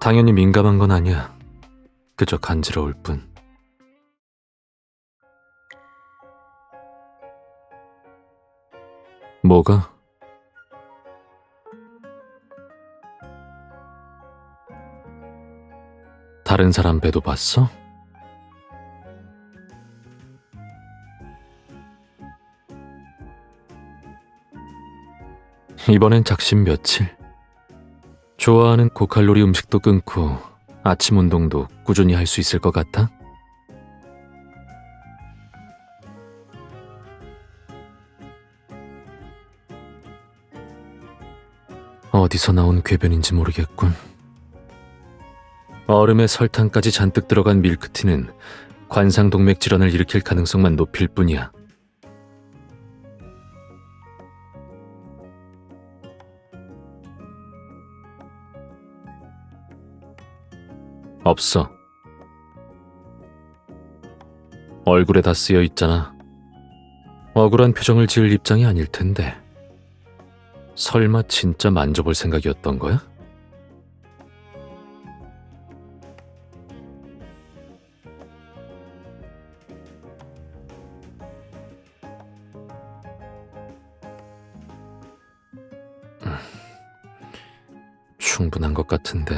당연히 민감한 건 아니야. 그저 간지러울 뿐. 뭐가? 다른 사람 배도 봤어? 이번엔 작심 며칠? 좋아하는 고칼로리 음식도 끊고 아침 운동도 꾸준히 할 수 있을 것 같아? 어디서 나온 궤변인지 모르겠군. 얼음에 설탕까지 잔뜩 들어간 밀크티는 관상동맥 질환을 일으킬 가능성만 높일 뿐이야. 없어. 얼굴에 다 쓰여 있잖아. 억울한 표정을 지을 입장이 아닐 텐데. 설마 진짜 만져볼 생각이었던 거야? 음, 충분한 것 같은데.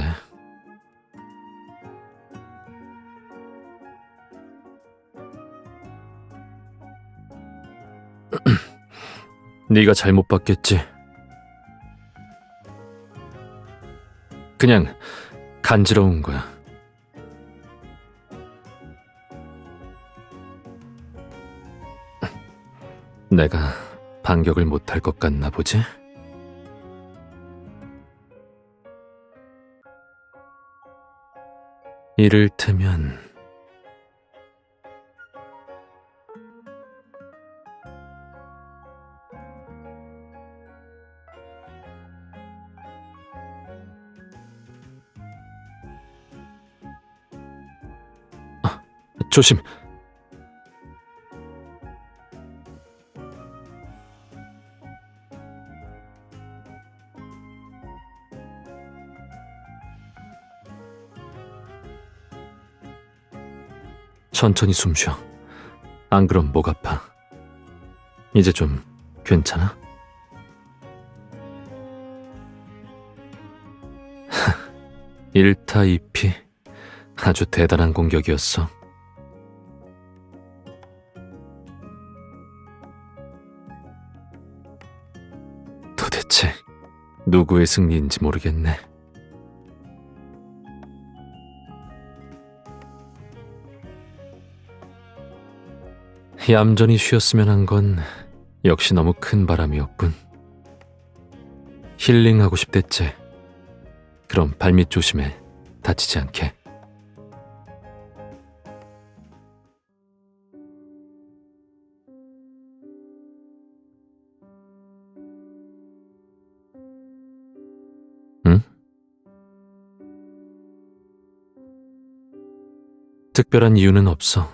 네가 잘못 봤겠지. 그냥 간지러운 거야. 내가 반격을 못할 것 같나 보지? 이를테면 조심. 천천히 숨 쉬어. 안 그럼 목 아파. 이제 좀 괜찮아? 일타이피 아주 대단한 공격이었어. 대체 누구의 승리인지 모르겠네. 얌전히 쉬었으면 한 건 역시 너무 큰 바람이었군. 힐링하고 싶댔지. 그럼 발밑 조심해. 다치지 않게. 특별한 이유는 없어.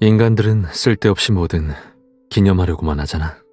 인간들은 쓸데없이 뭐든 기념하려고만 하잖아.